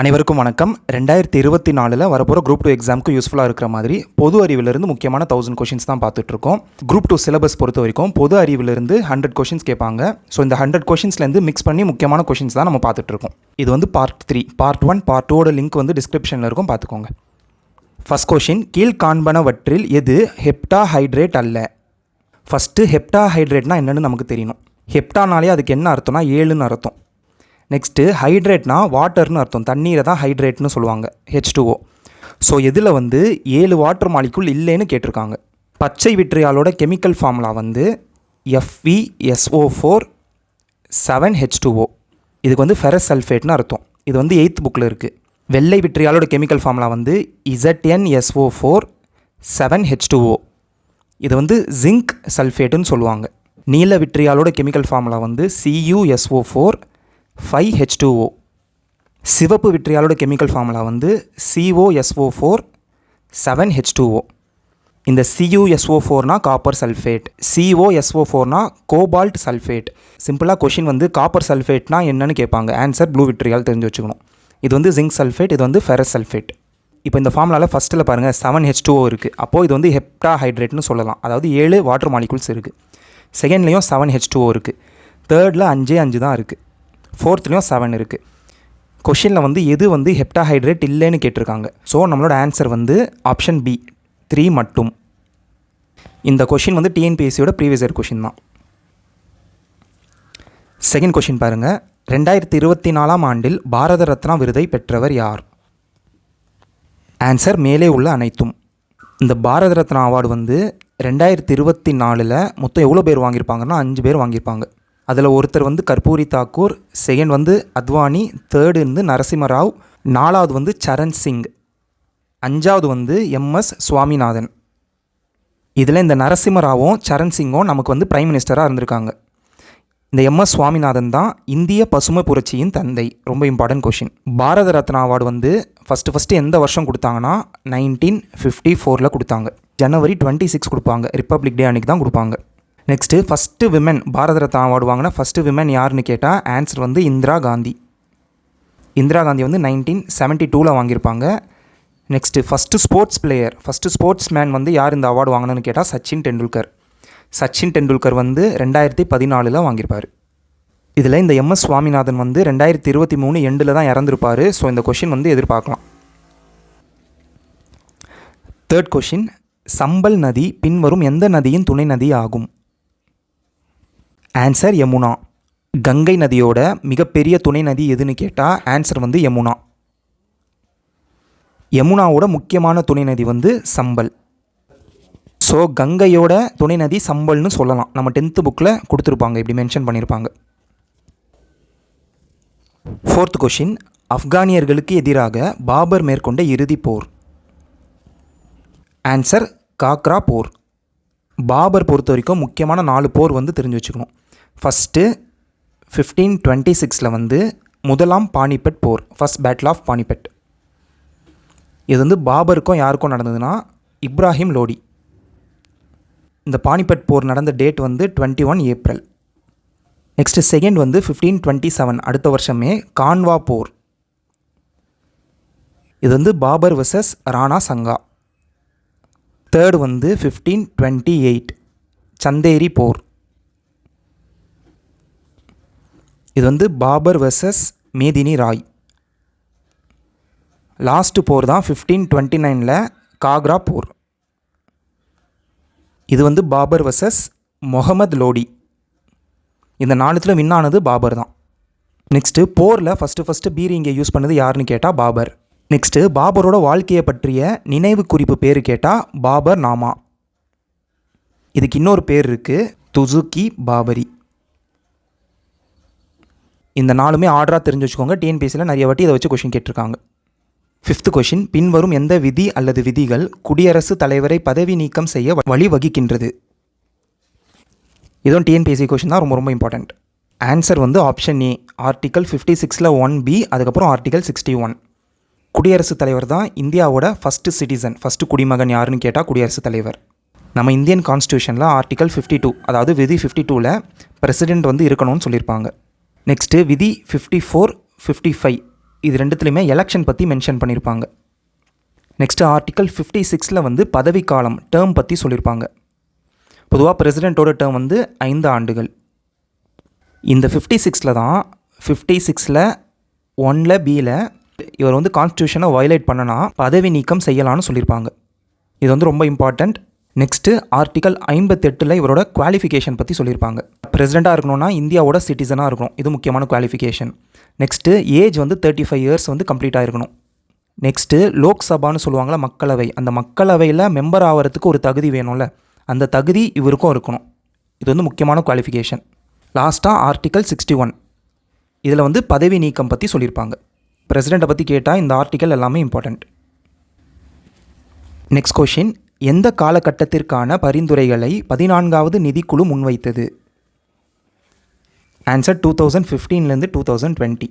அனைவருக்கும் வணக்கம். ரெண்டாயிரத்தி இருபத்தி நாலில் வரப்போகிற குரூப் டூ எக்ஸாமுக்கு யூஸ்ஃபுல்லாக இருக்கிற மாதிரி பொது அறிவிலிருந்து முக்கியமான தௌசண்ட் கொஷின்ஸ் தான் பார்த்துட்ருக்கோம். குரூப் டூ சிலபஸ் பொறுத்த வரைக்கும் பொது அறிவிலிருந்து ஹண்ட்ரட் கொஷின்ஸ் கேட்பாங்க. ஸோ இந்த ஹண்ட்ரட் கொஷின்ஸ்லேருந்து மிக்ஸ் பண்ணி முக்கியமான கொஷின்ஸ் தான் நம்ம பார்த்துட்ருக்கோம். இது வந்து part three part one part டூவோட லிங்க் வந்து டிஸ்கிரிப்ஷனில் இருக்கும். பார்த்துக்கோங்க. ஃபஸ்ட் கொஷின் கீழ்காண்பனவற்றில் எது ஹெப்டா ஹைட்ரேட் அல்ல? ஃபஸ்ட்டு ஹெப்டா ஹைட்ரேட்னா என்னென்னு நமக்கு தெரியணும். ஹெப்டானாலே அதுக்கு என்ன அர்த்தம்னா ஏழுன்னு அர்த்தம். நெக்ஸ்ட்டு ஹைட்ரேட்னா வாட்டர்னு அர்த்தம். தண்ணீரை தான் ஹைட்ரேட்னு சொல்லுவாங்க ஹெச் டூஓ ஸோ இதில் வந்து ஏழு வாட்டர் மாலிக்குள் இல்லைன்னு கேட்டிருக்காங்க. பச்சை விட்ரியாலோட கெமிக்கல் ஃபார்முலா வந்து FVSO four seven H two O இதுக்கு வந்து ஃபெரஸ் சல்ஃபேட்னு அர்த்தம். இது வந்து எயித் புக்கில் இருக்குது வெள்ளை விட்ரியாலோட கெமிக்கல் ஃபார்முலா வந்து ZNSO four seven H two O இது வந்து ஜிங்க் சல்ஃபேட்டுன்னு சொல்லுவாங்க. நீல விட்ரியாலோட கெமிக்கல் ஃபார்முலா வந்து CUSO four five H two O சிவப்பு விட்ரியாலோட கெமிக்கல் ஃபார்முலா வந்து COSO four seven H two O இந்த சியூஎஸ்ஓ ஃபோர்னா காப்பர் சல்ஃபேட் சிஓஎஸ்ஓ ஃபோர்னா கோபால்ட் சல்ஃபேட் சிம்பிளாக கொஷின் வந்து காப்பர் சல்ஃபேட்னா என்னன்னு கேட்பாங்க. ஆன்சர் ப்ளூ விட்ரியால் தெரிஞ்சு வச்சுக்கணும். இது வந்து ஜிங்க் சல்ஃபேட் இது வந்து ஃபெரஸ் சல்ஃபேட் இப்போ இந்த ஃபார்முலாவில் ஃபஸ்ட்டில் பாருங்கள் செவன் ஹெச் டூஓ இருக்குது அப்போது இது வந்து ஹெப்டா ஹைட்ரேட்னு சொல்லலாம். அதாவது ஏழு வாட்டர் மாலிகுல்ஸ் இருக்குது செகண்ட்லேயும் செவன் ஹெச் டூஓ இருக்குது தேர்டில் அஞ்சே அஞ்சு தான் இருக்குது ஃபோர்த்லேயும் செவன் இருக்குது கொஷினில் வந்து எது வந்து ஹெப்டாஹைட்ரேட் இல்லைன்னு கேட்டிருக்காங்க. ஸோ நம்மளோட ஆன்சர் வந்து ஆப்ஷன் பி த்ரீ மட்டும். இந்த கொஷின் வந்து டிஎன்பிஎஸ்சியோட ப்ரீவியஸ் இயர் கொஷின் தான் செகண்ட் கொஷின் பாருங்கள் ரெண்டாயிரத்தி இருபத்தி நாலாம் ஆண்டில் பாரத ரத்னா விருதை பெற்றவர் யார்? ஆன்சர் மேலே உள்ள அனைத்தும். இந்த பாரத ரத்னா அவார்டு வந்து ரெண்டாயிரத்தி இருபத்தி நாலில் மொத்தம் எவ்வளோ பேர் வாங்கியிருப்பாங்கன்னா அஞ்சு பேர் வாங்கியிருப்பாங்க. அதில் ஒருத்தர் வந்து கற்பூரி தாக்கூர் செகண்ட் வந்து அத்வானி தேர்டு வந்து நரசிம்மராவ் நாலாவது வந்து சரண் சிங் அஞ்சாவது வந்து எம்எஸ் சுவாமிநாதன். இதில் இந்த நரசிம்மராவும் சரண் சிங்கும் நமக்கு வந்து பிரைம் மினிஸ்டராக இருந்திருக்காங்க. இந்த எம்எஸ் சுவாமிநாதன் தான் இந்திய பசுமை புரட்சியின் தந்தை. ரொம்ப important question Bharat Ratna award வந்து ஃபஸ்ட்டு ஃபஸ்ட்டு எந்த வருஷம் கொடுத்தாங்கன்னா நைன்டீன் ஃபிஃப்டி ஃபோரில் கொடுத்தாங்க. ஜனவரி டுவெண்ட்டி சிக்ஸ் கொடுப்பாங்க. ரிப்பப்ளிக் டே அன்றைக்கி தான் கொடுப்பாங்க. Next first women Bharat Ratna award வாங்கின ஃபஸ்ட்டு விமன் யாருன்னு கேட்டால் ஆன்சர் வந்து இந்திரா காந்தி இந்திரா காந்தி வந்து நைன்டீன் செவன்ட்டி டூவில் வாங்கியிருப்பாங்க. Next first sports player first sportsman வந்து யார் இந்த அவார்டு வாங்கினன்னு கேட்டால் சச்சின் டெண்டுல்கர் சச்சின் டெண்டுல்கர் வந்து ரெண்டாயிரத்தி பதினாலில் வாங்கியிருப்பார். இதில் இந்த எம்எஸ் சுவாமிநாதன் வந்து ரெண்டாயிரத்தி இருபத்தி மூணு எண்டில் தான் இறந்துருப்பார். ஸோ இந்த கொஷின் வந்து எதிர்பார்க்கலாம். தேர்ட் கொஷின் சம்பல் நதி பின்வரும் எந்த நதியின் துணை நதி ஆகும்? ஆன்சர் யமுனா கங்கை நதியோட மிகப்பெரிய துணை நதி எதுன்னு கேட்டால் ஆன்சர் வந்து யமுனா யமுனாவோட முக்கியமான துணை நதி வந்து சம்பல். ஸோ கங்கையோட துணை நதி சம்பல்னு சொல்லலாம். நம்ம டென்த்து புக்கில் கொடுத்துருப்பாங்க இப்படி மென்ஷன் பண்ணியிருப்பாங்க ஃபோர்த் கொஷின் ஆப்கானியர்களுக்கு எதிராக பாபர் மேற்கொண்ட இறுதிப் போர். ஆன்சர் காக்ரா போர். பாபர் பொறுத்த வரைக்கும் முக்கியமான நாலு போர் வந்து தெரிஞ்சு வச்சுக்கணும். ஃபஸ்ட்டு ஃபிஃப்டீன் டுவெண்ட்டி சிக்ஸில் வந்து முதலாம் பானிபட் போர் ஃபஸ்ட் பேட்டில் ஆஃப் பானிபட் இது வந்து பாபருக்கும் யாருக்கும் நடந்ததுன்னா இப்ராஹிம் லோடி. இந்த பானிபட் போர் நடந்த டேட் வந்து twenty one April. Next second வந்து ஃபிஃப்டீன் டுவெண்ட்டி செவன் அடுத்த வருஷமே கான்வா போர். இது வந்து பாபர் வர்சஸ் ராணா சங்கா. தேர்ட் வந்து ஃபிஃப்டீன் டுவெண்ட்டி எயிட் சந்தேரி போர். இது வந்து பாபர் வெர்சஸ் மேதினி ராய். லாஸ்ட்டு போர் தான் ஃபிஃப்டீன் டுவெண்ட்டி நைனில் காக்ரா போர். இது வந்து பாபர் வர்சஸ் முகமது லோடி. இந்த நாலுத்தில் வின் ஆனது பாபர் தான். நெக்ஸ்ட்டு போரில் ஃபஸ்ட்டு ஃபஸ்ட்டு பீர் இங்கே யூஸ் பண்ணது யாருன்னு கேட்டால் பாபர். நெக்ஸ்ட்டு பாபரோட வாழ்க்கையை பற்றிய நினைவு குறிப்பு பேர் கேட்டால் பாபர் நாமா. இதுக்கு இன்னொரு பேர் இருக்குது துசுக்கி பாபரி. இந்த நாலுமே ஆர்டராக தெரிஞ்சு வச்சுக்கோங்க. டிஎன்பிஎஸ்சியில் நிறைய வாட்டி இதை வச்சு கொஷின் கேட்டிருக்காங்க. ஃபிஃப்த் கொஷின் பின்வரும் எந்த விதி அல்லது விதிகள் குடியரசுத் தலைவரை பதவி நீக்கம் செய்ய வழிவகுக்கின்றது? இதுவும் டிஎன்பிஎஸ்சி கொஷின் தான் ரொம்ப ரொம்ப இம்பார்ட்டண்ட் ஆன்சர் வந்து ஆப்ஷன் ஏ ஆர்டிகல் ஃபிஃப்டி சிக்ஸில் ஒன் பி அதுக்கப்புறம் ஆர்டிகல் சிக்ஸ்டி ஒன் குடியரசுத் தலைவர் தான் இந்தியாவோட ஃபஸ்ட்டு சிட்டிசன் ஃபஸ்ட்டு குடிமகன் யாருன்னு கேட்டால் குடியரசுத் தலைவர். நம்ம இந்தியன் கான்ஸ்டியூஷனில் ஆர்டிகல் ஃபிஃப்டி டூ அதாவது விதி ஃபிஃப்டி டூவில் பிரசிடென்ட் வந்து இருக்கணும்னு சொல்லியிருப்பாங்க. நெக்ஸ்ட்டு விதி ஃபிஃப்டி ஃபோர் ஃபிஃப்டி ஃபைவ் இது ரெண்டுத்துலையுமே எலெக்ஷன் பற்றி மென்ஷன் பண்ணியிருப்பாங்க நெக்ஸ்ட்டு ஆர்டிக்கல் ஃபிஃப்டி சிக்ஸில் வந்து பதவி காலம் டேர்ம் பற்றி சொல்லியிருப்பாங்க பொதுவாக பிரசிடெண்ட்டோட டேர்ம் வந்து ஐந்து ஆண்டுகள். இந்த ஃபிஃப்டி சிக்ஸில் தான் ஃபிஃப்டி சிக்ஸில் ஒனில் பியில் இவர் வந்து கான்ஸ்டியூஷனை வயலேட் பண்ணனா பதவி நீக்கம் செய்யலாம்னு சொல்லியிருப்பாங்க இது வந்து ரொம்ப இம்பார்ட்டண்ட் நெக்ஸ்ட்டு ஆர்டிகல் ஐம்பத்தெட்டில் இவரோட குவாலிஃபிகேஷன் பற்றி சொல்லியிருப்பாங்க பிரசிடெண்ட்டாக இருக்கணும்னா இந்தியாவோட சிட்டிசனாக இருக்கணும். இது முக்கியமான குவாலிஃபிகேஷன் நெக்ஸ்ட்டு ஏஜ் வந்து தேர்ட்டி ஃபைவ் இயர்ஸ் வந்து கம்ப்ளீட் ஆகிருக்கணும் நெக்ஸ்ட்டு லோக்சபான்னு சொல்லுவாங்களா மக்களவை. அந்த மக்களவையில் மெம்பர் ஆகிறதுக்கு ஒரு தகுதி வேணும்ல. அந்த தகுதி இவருக்கும் இருக்கணும். இது வந்து முக்கியமான குவாலிஃபிகேஷன் லாஸ்ட்டாக ஆர்டிக்கல் சிக்ஸ்டி ஒன் இதில் வந்து பதவி நீக்கம் பற்றி சொல்லியிருப்பாங்க பிரசிடெண்ட்டை பற்றி கேட்டால் இந்த ஆர்டிக்கல் எல்லாமே இம்பார்ட்டண்ட் நெக்ஸ்ட் கொஷின் எந்த காலகட்டத்திற்கான பரிந்துரைகளை பதினான்காவது நிதிக்குழு முன்வைத்தது? ஆன்சர் டூ தௌசண்ட் ஃபிஃப்டீன்லேருந்து டூ தௌசண்ட் டுவெண்ட்டி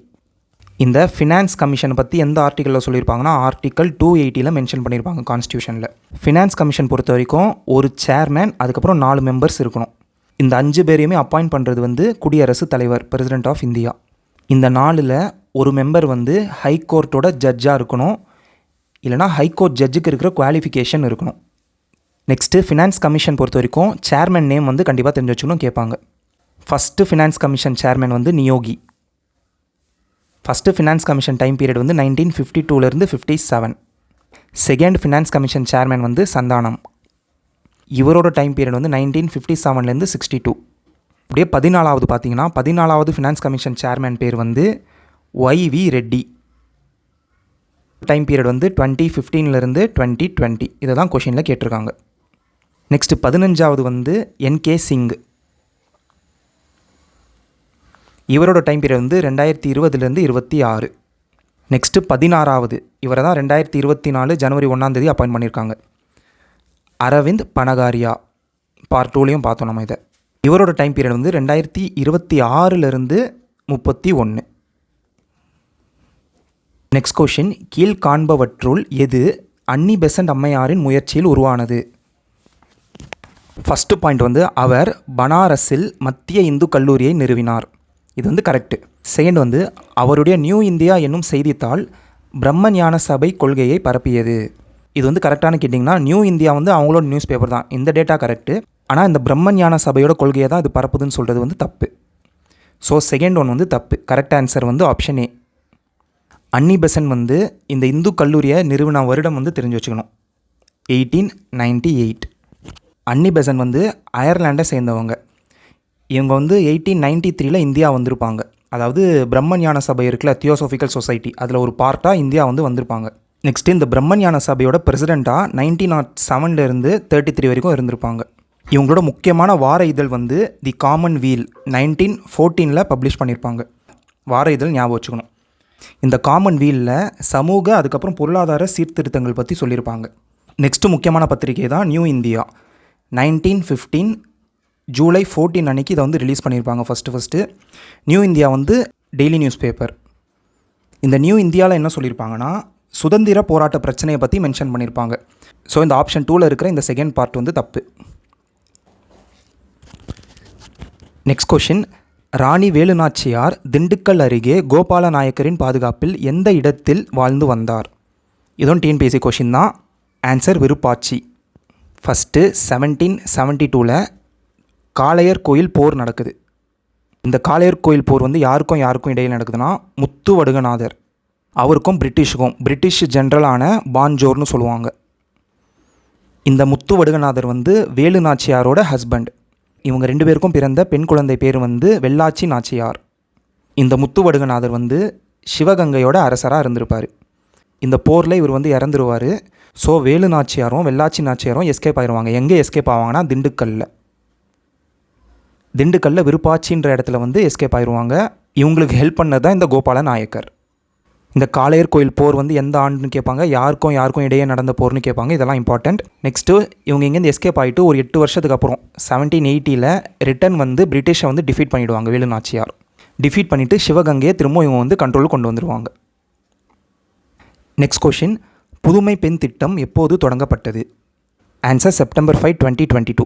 இந்த ஃபினான்ஸ் கமிஷனை பற்றி எந்த ஆர்டிக்கலில் சொல்லியிருப்பாங்கன்னா ஆர்டிக்கல் டூ எயிட்டியில் மென்ஷன் பண்ணியிருப்பாங்க கான்ஸ்டியூஷனில் ஃபினான்ஸ் கமிஷன் பொறுத்த வரைக்கும் ஒரு சேர்மேன் அதுக்கப்புறம் நாலு மெம்பர்ஸ் இருக்கணும். இந்த அஞ்சு பேரையுமே அப்பாயிண்ட் பண்ணுறது வந்து குடியரசுத் தலைவர் பிரசிடென்ட் ஆஃப் இந்தியா இந்த நாளில் ஒரு மெம்பர் வந்து ஹை கோர்ட்டோட ஜட்ஜாக இருக்கணும். இல்லைனா ஹைகோர்ட் ஜட்ஜுக்கு இருக்கிற குவாலிஃபிகேஷன் இருக்கணும். நெக்ஸ்ட்டு ஃபினான்ஸ் கமிஷன் பொறுத்த வரைக்கும் சேர்மன் நேம் வந்து கண்டிப்பாக தெரிஞ்சு வச்சுக்கணும் கேட்பாங்க. ஃபஸ்ட்டு ஃபினான்ஸ் கமிஷன் சேர்மன் வந்து Neogy. First finance commission time period வந்து நைன்டீன் ஃபிஃப்டி டூலேருந்து fifty seven second finance commission chairman வந்து சந்தானம். இவரோட டைம் பீரியட் வந்து நைன்டீன் ஃபிஃப்டி செவன்லேருந்து சிக்ஸ்டி டூ அப்படியே பதினாலாவது பார்த்தீங்கன்னா பதினாலாவது ஃபினான்ஸ் கமிஷன் சேர்மேன் பேர் வந்து Y V Reddy time period வந்து டுவெண்ட்டி ஃபிஃப்டீன்லேருந்து டுவெண்ட்டி டுவெண்ட்டி இதை தான் கொஷினில் கேட்டிருக்காங்க. நெக்ஸ்ட்டு பதினஞ்சாவது வந்து என்கே சிங் இவரோட டைம் பீரியட் வந்து ரெண்டாயிரத்தி இருபதுலேருந்து இருபத்தி ஆறு. நெக்ஸ்ட்டு பதினாறாவது இவரை தான் ரெண்டாயிரத்தி இருபத்தி நாலு ஜனவரி ஒன்றாந்தேதி அப்பாயின்ட் பண்ணியிருக்காங்க. அரவிந்த் பனகாரியா பார்ட் டூலையும் பார்த்தோம் நம்ம இதை. இவரோட டைம் பீரியட் வந்து ரெண்டாயிரத்தி இருபத்தி ஆறுலேருந்து முப்பத்தி ஒன்று. நெக்ஸ்ட் கொஷின் கீழ்காண்பவற்றுள் எது அன்னி பெசன்ட் அம்மையாரின் முயற்சியில் உருவானது? ஃபஸ்ட்டு பாயிண்ட் வந்து அவர் பனாரஸில் மத்திய இந்து கல்லூரியை நிறுவினார். இது வந்து கரெக்டு செகண்ட் வந்து அவருடைய நியூ இந்தியா என்னும் செய்தித்தாள் பிரம்ம ஞான சபை கொள்கையை பரப்பியது. இது வந்து கரெக்டானு கேட்டிங்கன்னா நியூ இந்தியா வந்து அவங்களோட நியூஸ் பேப்பர் தான். இந்த டேட்டா கரெக்டு ஆனால் இந்த பிரம்ம ஞான சபையோட கொள்கையை தான் இது பரப்புதுன்னு சொல்கிறது வந்து தப்பு. ஸோ செகண்ட் ஒன் வந்து தப்பு. கரெக்ட் ஆன்சர் வந்து ஆப்ஷன் ஏ அன்னி பெசன் வந்து இந்த இந்து கல்லூரியை நிறுவன வருடம் வந்து தெரிஞ்சு வச்சுக்கணும். Eighteen ninety eight Annie Besant வந்து அயர்லாண்டை சேர்ந்தவங்க. இவங்க வந்து எயிட்டீன் நைன்டி த்ரீல இந்தியா வந்திருப்பாங்க. அதாவது பிரம்ம ஞான சபை இருக்குல்ல தியோசோஃபிக்கல் சொசைட்டி அதில் ஒரு பார்ட்டாக இந்தியா வந்து வந்திருப்பாங்க. நெக்ஸ்ட்டு இந்த பிரம்ம ஞான சபையோட பிரசிடெண்ட்டாக நைன்டீன் நாட் செவன்லேருந்து தேர்ட்டி த்ரீ வரைக்கும் இருந்திருப்பாங்க. இவங்களோட முக்கியமான வார இதழ் வந்து தி காமன் வீல் நைன்டீன் ஃபோர்டீனில் பப்ளிஷ் பண்ணியிருப்பாங்க வார இதழ் ஞாபகம் வச்சுக்கணும். இந்த காமன் வீலில் சமூக அதுக்கப்புறம் பொருளாதார சீர்திருத்தங்கள் பற்றி சொல்லியிருப்பாங்க நெக்ஸ்ட்டு முக்கியமான பத்திரிகை தான் new India nineteen fifteen July fourteen அன்னைக்கு இதை வந்து ரிலீஸ் பண்ணியிருப்பாங்க ஃபஸ்ட்டு ஃபஸ்ட்டு நியூ இந்தியா வந்து டெய்லி நியூஸ் பேப்பர் இந்த நியூ இந்தியாவில் என்ன சொல்லியிருப்பாங்கன்னா சுதந்திர போராட்ட பிரச்சனையை பற்றி மென்ஷன் பண்ணியிருப்பாங்க. ஸோ இந்த ஆப்ஷன் டூவில் இருக்கிற இந்த செகண்ட் பார்ட் வந்து தப்பு. நெக்ஸ்ட் கொஷின் ராணி வேலுநாச்சியார் திண்டுக்கல் அருகே கோபால நாயக்கரின் பாதுகாப்பில் எந்த இடத்தில் வாழ்ந்து வந்தார்? இதுவும் டிஎன்பிஎஸ்சி கொஷின் தான். Answer Virupachi. First seventeen seventy டூவில் காளையர் கோயில் போர் நடக்குது. இந்த காளையர் கோயில் போர் வந்து யாருக்கும் யாருக்கும் இடையில் நடக்குதுன்னா முத்து வடுகநாதர். அவருக்கும் பிரிட்டிஷுக்கும் பிரிட்டிஷ் ஜென்ரலான பான்ஜோர்னு சொல்லுவாங்க. இந்த முத்து வடுகநாதர் வந்து வேலு நாச்சியாரோட ஹஸ்பண்ட் இவங்க ரெண்டு பேருக்கும் பிறந்த பெண் குழந்தை பேர் வந்து வெள்ளாச்சி நாச்சியார். இந்த முத்து வடுகநாதர் வந்து சிவகங்கையோட அரசராக இருந்திருப்பார். இந்த போரில் இவர் வந்து இறந்துருவார். ஸோ வேலு நாச்சியாரும் வெள்ளாச்சி நாச்சியாரும் எஸ்கேப் ஆயிடுவாங்க எங்கே எஸ்கேப் ஆவாங்கன்னா திண்டுக்கல்லில் திண்டுக்கல்லில் விருப்பாச்சின்ற இடத்துல வந்து எஸ்கேப் ஆயிடுவாங்க இவங்களுக்கு ஹெல்ப் பண்ணது தான் இந்த கோபால நாயக்கர். இந்த காளையர் கோயில் போர் வந்து எந்த ஆண்டுன்னு கேட்பாங்க. யாருக்கும் யாருக்கும் இடையே நடந்த போர்னு கேட்பாங்க. இதெல்லாம் இம்பார்ட்டண்ட் நெக்ஸ்ட்டு இவங்க இங்கேருந்து எஸ்கேப் ஆகிட்டு ஒரு எட்டு வருஷத்துக்கு அப்புறம் செவன்டீன் எயிட்டியில் ரிட்டன் வந்து பிரிட்டிஷை வந்து டிஃபீட் பண்ணிவிடுவாங்க வேலுநாச்சியார் டிஃபீட் பண்ணிவிட்டு சிவகங்கையை திரும்ப இவங்க வந்து கண்ட்ரோலுக்கு கொண்டு வந்துடுவாங்க நெக்ஸ்ட் கொஷின் புதுமை பெண் திட்டம் எப்போது தொடங்கப்பட்டது? Answer September five twenty twenty two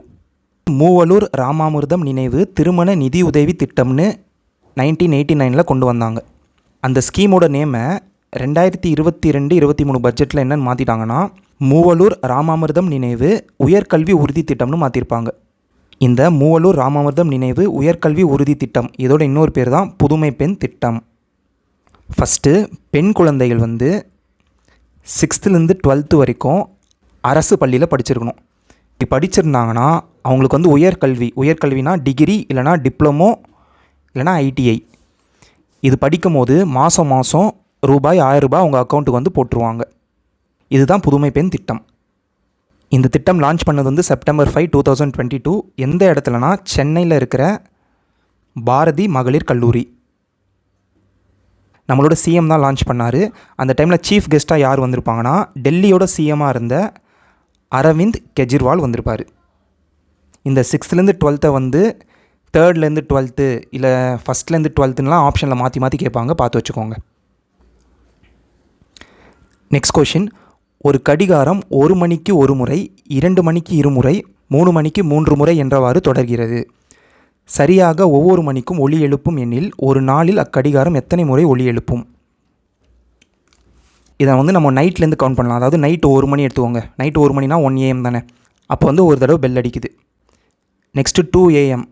Moovalur Ramamirtham நினைவு திருமண நிதியுதவி திட்டம்னு நைன்டீன் எயிட்டி நைனில் கொண்டு வந்தாங்க. அந்த ஸ்கீமோட நேமை ரெண்டாயிரத்தி இருபத்தி ரெண்டு இருபத்தி மூணு பட்ஜெட்டில் என்னென்னு மாற்றிட்டாங்கன்னா மூவலூர் ராமாமிர்தம் நினைவு உயர்கல்வி உறுதி திட்டம்னு மாற்றிருப்பாங்க இந்த மூவலூர் ராமாமிர்தம் நினைவு உயர்கல்வி உறுதி திட்டம் இதோட இன்னொரு பேர் தான் புதுமை பெண் திட்டம். ஃபஸ்ட்டு பெண் குழந்தைகள் வந்து சிக்ஸ்த்துலேருந்து டுவெல்த்து வரைக்கும் அரசு பள்ளியில் படிச்சிருக்கணும். இப்படி படிச்சிருந்தாங்கன்னா அவங்களுக்கு வந்து உயர்கல்வி உயர்கல்வினா டிகிரி இல்லைனா டிப்ளமோ இல்லைனா ஐடிஐ. இது படிக்கும் போது மாதம் மாதம் ரூபாய் ஆயிரம் ரூபாய் அவங்க அக்கௌண்ட்டுக்கு வந்து போட்டுருவாங்க. இதுதான் புதுமை பெண் திட்டம். இந்த திட்டம் லான்ச் பண்ணது வந்து September five two thousand twenty two எந்த இடத்துலனா சென்னையில் இருக்கிற பாரதி மகளிர் கல்லூரி. நம்மளோட சிஎம் தான் லான்ச் பண்ணார். அந்த டைமில் சீஃப் கெஸ்ட்டாக யார் வந்திருப்பாங்கன்னா டெல்லியோட சிஎம்மாக இருந்த அரவிந்த் கெஜ்ரிவால் வந்திருப்பார். இந்த சிக்ஸ்த்துலேருந்து டுவெல்த்தை வந்து தேர்ட்லேருந்து டுவெல்த்து இல்லை ஃபஸ்ட்லேருந்து டுவெல்த்துலாம் ஆப்ஷனில் மாற்றி மாற்றி கேட்பாங்க. பார்த்து வச்சுக்கோங்க. நெக்ஸ்ட் கொஷின் ஒரு கடிகாரம் ஒரு மணிக்கு ஒரு முறை இரண்டு மணிக்கு இருமுறை மூணு மணிக்கு மூன்று முறை என்றவாறு தொடர்கிறது? சரியாக ஒவ்வொரு மணிக்கும் ஒலி எழுப்பும் எண்ணில் ஒரு நாளில் அக்கடிகாரம் எத்தனை முறை ஒலி எழுப்பும்? இதை வந்து நம்ம நைட்லேருந்து கவுண்ட் பண்ணலாம். அதாவது நைட்டு ஒரு மணி எடுத்துக்கோங்க. நைட்டு ஒரு மணினா ஒன் ஏஎம் தானே. அப்போ வந்து ஒரு தடவை பெல் அடிக்குது. நெக்ஸ்ட்டு டூ ஏஎம்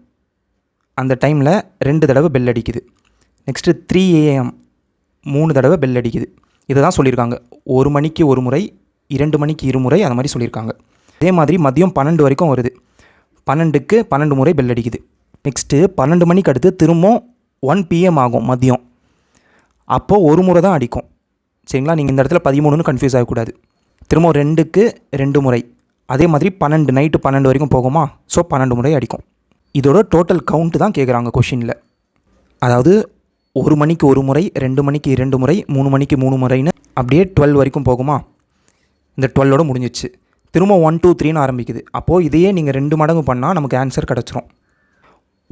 அந்த டைமில் ரெண்டு தடவை பெல் அடிக்குது. நெக்ஸ்ட்டு த்ரீ ஏஎம் மூணு தடவை பெல் அடிக்குது. இதை தான் சொல்லியிருக்காங்க. ஒரு மணிக்கு ஒரு முறை இரண்டு மணிக்கு இருமுறை அந்த மாதிரி சொல்லியிருக்காங்க. அதே மாதிரி மதியம் பன்னெண்டு வரைக்கும் வருது. பன்னெண்டுக்கு பன்னெண்டு முறை பெல் அடிக்குது. நெக்ஸ்ட்டு பன்னெண்டு மணிக்கு அடுத்து திரும்ப ஒன் பிஎம் ஆகும் மதியம். அப்போது ஒரு முறை தான் அடிக்கும். சரிங்களா? நீங்கள் இந்த இடத்துல பதிமூணுன்னு கன்ஃபியூஸ் ஆகக்கூடாது. திரும்ப ரெண்டுக்கு ரெண்டு முறை. அதே மாதிரி பன்னெண்டு நைட்டு பன்னெண்டு வரைக்கும் போகுமா? ஸோ பன்னெண்டு முறை அடிக்கும். இதோட டோட்டல் கவுண்ட்டு தான் கேட்குறாங்க கொஷினில் அதாவது ஒரு மணிக்கு ஒரு முறை ரெண்டு மணிக்கு இரண்டு முறை மூணு மணிக்கு மூணு முறைன்னு அப்படியே டுவெல் வரைக்கும் போகுமா? இந்த டுவெல்லோட முடிஞ்சிச்சு. திரும்ப ஒன் டூ த்ரீன்னு ஆரம்பிக்குது. அப்போது இதையே நீங்கள் ரெண்டு மடங்கு பண்ணால் நமக்கு ஆன்சர் கிடச்சிரும்.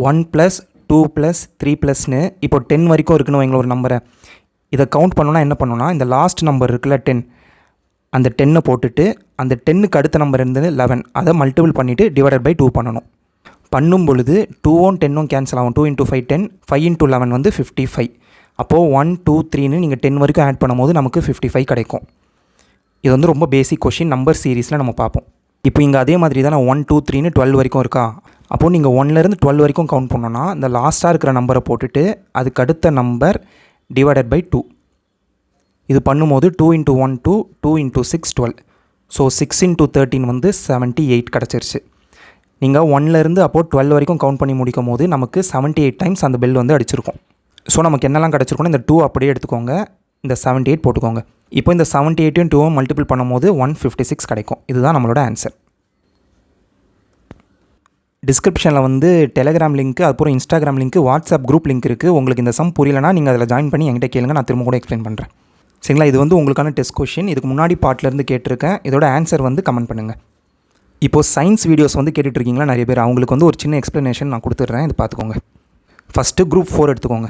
One plus two plus three ப்ளஸ்னு இப்போ டென் வரைக்கும் இருக்குன்னு வைங்களேன் ஒரு நம்பரை இதை கவுண்ட் பண்ணோன்னா என்ன பண்ணோன்னா இந்த லாஸ்ட் நம்பர் இருக்குல்ல டென் அந்த டென்னை போட்டுட்டு அந்த டென்னுக்கு அடுத்த நம்பர் இருந்தது லெவன் அதை மல்டிபிள் பண்ணிவிட்டு டிவைடட் பை டூ பண்ணணும். பண்ணும் பொழுது டூவும் டென்னும் கேன்சல் ஆகும். Two into five ten five into eleven வந்து ஃபிஃப்டி ஃபைவ் அப்போது ஒன் டூ த்ரீன்னு நீங்கள் டென் வரைக்கும் ஆட் பண்ணும்போது நமக்கு ஃபிஃப்டி ஃபைவ் கிடைக்கும். இது வந்து ரொம்ப பேசிக் கொஷின் நம்பர் சீரீஸில் நம்ம பார்ப்போம். இப்போ இங்கே அதே மாதிரி தானே ஒன் டூ த்ரீன்னு டுவெல் வரைக்கும் இருக்கா? அப்போது நீங்கள் ஒன்லேருந்து டுவெல் வரைக்கும் கவுண்ட் பண்ணோன்னா இந்த லாஸ்ட்டாக இருக்கிற நம்பரை போட்டுட்டு அதுக்கு அடுத்த நம்பர் டிவைடட் பை டூ இது பண்ணும்போது two into one two two into six twelve so six into thirteen வந்து செவன்ட்டி எயிட் கிடச்சிருச்சு நீங்கள் ஒன்லேருந்து அப்போது டுவெல் வரைக்கும் கவுண்ட் பண்ணி முடிக்கும் போது நமக்கு செவன்ட்டி எயிட் டைம்ஸ் அந்த பெல் வந்து அடிச்சிருக்கும். ஸோ நமக்கு என்னெல்லாம் கிடச்சிருக்கணும் இந்த டூ அப்படியே எடுத்துக்கோங்க. இந்த செவன்ட்டி எயிட் போட்டுக்கோங்க. இப்போ இந்த செவன்ட்டி எயிட்டையும் டூவும் மல்டிபிள் பண்ணும்போது ஒன் ஃபிஃப்டி சிக்ஸ் கிடைக்கும். இதுதான் நம்மளோட ஆன்சர் டிஸ்கிரிப்ஷனில் வந்து டெலிகிராம் லிங்க் அப்புறம் Instagram link WhatsApp group link இருக்குது உங்களுக்கு இந்த சம் புரியலனா நீங்கள் அதில் ஜாயின் பண்ணி என்கிட்ட கேளுங்க நான் திரும்ப கூட எக்ஸ்பிளைன் பண்ணுறேன் சரிங்களா? இது வந்து உங்களுக்கான டெஸ்ட் கொஷின் இதுக்கு முன்னாடி பாட்டிலேருந்து கேட்டிருக்கேன். இதோட ஆன்சர் வந்து கமெண்ட் பண்ணுங்கள் இப்போது சயின்ஸ் வீடியோஸ் வந்து கேட்டுட்ருக்கீங்களா நிறைய பேர்? அவங்களுக்கு வந்து ஒரு சின்ன எக்ஸ்ப்ளனேஷன் நான் கொடுத்துட்றேன். இது பார்த்துக்கோங்க. ஃபஸ்ட்டு குரூப் ஃபோர் எடுத்துக்கோங்க.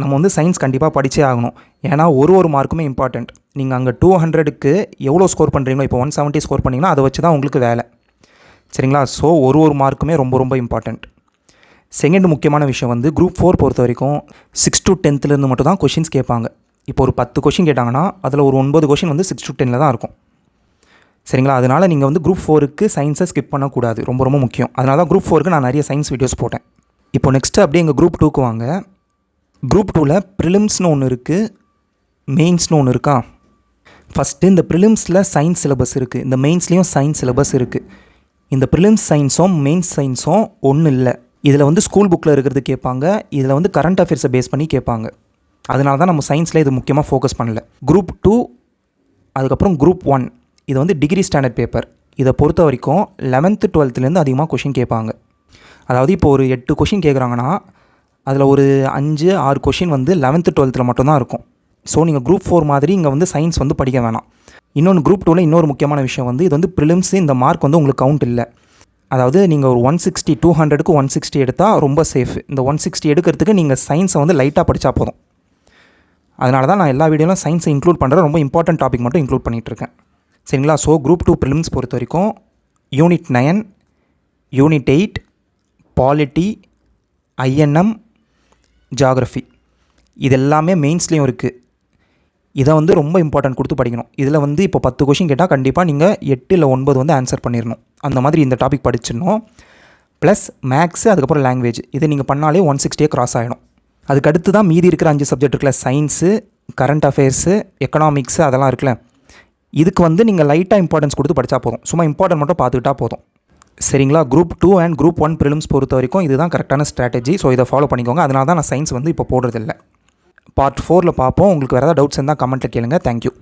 நம்ம வந்து சயின்ஸ் கண்டிப்பாக படித்தே ஆகணும். ஏன்னா ஒரு ஒரு மார்க்குமே இம்பார்ட்டண்ட் நீங்கள் அங்கே டூ ஹண்ட்ரடுக்கு எவ்வளோ ஸ்கோர் பண்ணுறீங்களோ இப்போ ஒன் செவன்ட்டி ஸ்கோர் பண்ணிங்கன்னா அதை வச்சு தான் உங்களுக்கு வேலை. சரிங்களா? ஸோ ஒரு ஒரு மார்க்குமே ரொம்ப ரொம்ப இம்பார்ட்டண்ட் செகண்ட் முக்கியமான விஷயம் வந்து குரூப் ஃபோர் பொறுத்த வரைக்கும் சிக்ஸ் டு டென்த்துலேருந்து மட்டும் தான் கொஷின்ஸ் கேட்பாங்க. இப்போ ஒரு பத்து கொஷின் கேட்டாங்கன்னா அதில் ஒரு ஒன்பது கொஷின் வந்து சிக்ஸ் டு டெனில் தான் இருக்கும். சரிங்களா? அதனால் நீங்கள் வந்து குரூப் ஃபோருக்கு சயின்ஸை ஸ்கிப் பண்ணக்கூடாது. ரொம்ப ரொம்ப முக்கியம். அதனால தான் குரூப் ஃபோருக்கு நான் நிறைய சயின்ஸ் வீடியோஸ் போட்டேன். இப்போ நெக்ஸ்ட்டு அப்படியே எங்கள் குரூப் டூக்கு வாங்க. குரூப் டூவில் ப்ரிலிம்ஸ்னு ஒன்று இருக்குது மெயின்ஸ்னு ஒன்று இருக்கா? ஃபஸ்ட்டு இந்த ப்ரிலிம்ஸில் சயின்ஸ் சிலபஸ் இருக்குது இந்த மெயின்ஸ்லேயும் சயின்ஸ் சிலபஸ் இருக்குது இந்த ப்ரிலிம்ஸ் சயின்ஸும் மெயின்ஸ் சயின்ஸும் ஒன்றும் இல்லை. இதில் வந்து ஸ்கூல் புக்கில் இருக்கிறது கேட்பாங்க. இதில் வந்து கரண்ட் அஃபேர்ஸை பேஸ் பண்ணி கேட்பாங்க. அதனால தான் நம்ம சயின்ஸில் இது முக்கியமாக ஃபோக்கஸ் பண்ணல. குரூப் டூ அதுக்கப்புறம் குரூப் ஒன் இது வந்து டிகிரி ஸ்டாண்டர்ட் பேப்பர் இதை பொறுத்த வரைக்கும் லெவன்த்து டுவெல்த்துலேருந்து அதிகமாக கொஷின் கேட்பாங்க. அதாவது இப்போ ஒரு எட்டு கொஷின் கேட்குறாங்கன்னா அதில் ஒரு அஞ்சு ஆறு கொஷின் வந்து லெவன்த்து டுவெல்த்தில் மட்டும்தான் இருக்கும். ஸோ நீங்கள் குரூப் ஃபோர் மாதிரி இங்கே வந்து சயின்ஸ் வந்து படிக்க வேணாம். இன்னொன்று குரூப் டூவில் இன்னொரு முக்கியமான விஷயம் வந்து இது வந்து ப்ரிலிம்ஸ் இந்த மார்க் வந்து உங்களுக்கு கவுண்ட் இல்லை. அதாவது நீங்கள் ஒரு ஒன் சிக்ஸ்டி டூ ஹண்ட்ரடுக்கு ஒன் சிக்ஸ்டி எடுத்தால் ரொம்ப சேஃப் இந்த ஒன் சிக்ஸ்டி எடுக்கிறதுக்கு நீங்கள் சயின்ஸை வந்து லைட்டாக படித்தா போதும். அதனால தான் நான் எல்லா வீடியோலும் சயின்ஸை இன்க்ளூட் பண்ணுற ரொம்ப இம்பார்ட்டன்ட் டாபிக் மட்டும் இன்க்ளூட் பண்ணிகிட்ருக்கேன் சரிங்களா? ஸோ குரூப் டூ ப்ரிலிம்ஸ் பொறுத்த வரைக்கும் unit nine unit eight polity INM geography இது எல்லாமே மெயின்ஸ்லேயும் இருக்குது இதை வந்து ரொம்ப இம்பார்ட்டன்ட் கொடுத்து படிக்கணும். இதில் வந்து இப்போ பத்து கொஷின் கேட்டால் கண்டிப்பாக நீங்கள் எட்டு இல்லை ஒன்பது வந்து ஆன்சர் பண்ணிடணும் அந்த மாதிரி இந்த டாபிக் படிச்சிடணும். ப்ளஸ் மேக்ஸு அதுக்கப்புறம் லாங்குவேஜ் இதை நீங்கள் பண்ணாலே ஒன் சிக்ஸ்டியே கிராஸ் ஆகிடும் அதுக்கு அடுத்து தான் மீதி இருக்கிற அஞ்சு சப்ஜெக்ட் இருக்குல்ல சயின்ஸு கரண்ட் அஃபேர்ஸு எக்கனாமிக்ஸு அதெல்லாம் இருக்குல்ல. இதுக்கு வந்து நீங்கள் லைட்டாக இம்பார்ட்டன்ஸ் கொடுத்து படித்தா போதும். சும்மா இம்பார்ட்டன்ட் மட்டும் பார்த்துக்கிட்டா போதும். சரிங்களா? Group two and group one prelims பொறுத்த வரைக்கும் இதுதான் கரெக்டான ஸ்ட்ராட்டஜி ஸோ இதை ஃபாலோ பண்ணிக்கோங்க. அதனால தான் நான் சயின்ஸ் வந்து இப்போ போடுறதில்ல. பார்ட் ஃபோரில் பார்ப்போம். உங்களுக்கு வேறு ஏதாவது டவுட்ஸ் இருந்தால் கமெண்ட்டில் கேளுங்க. தேங்க்யூ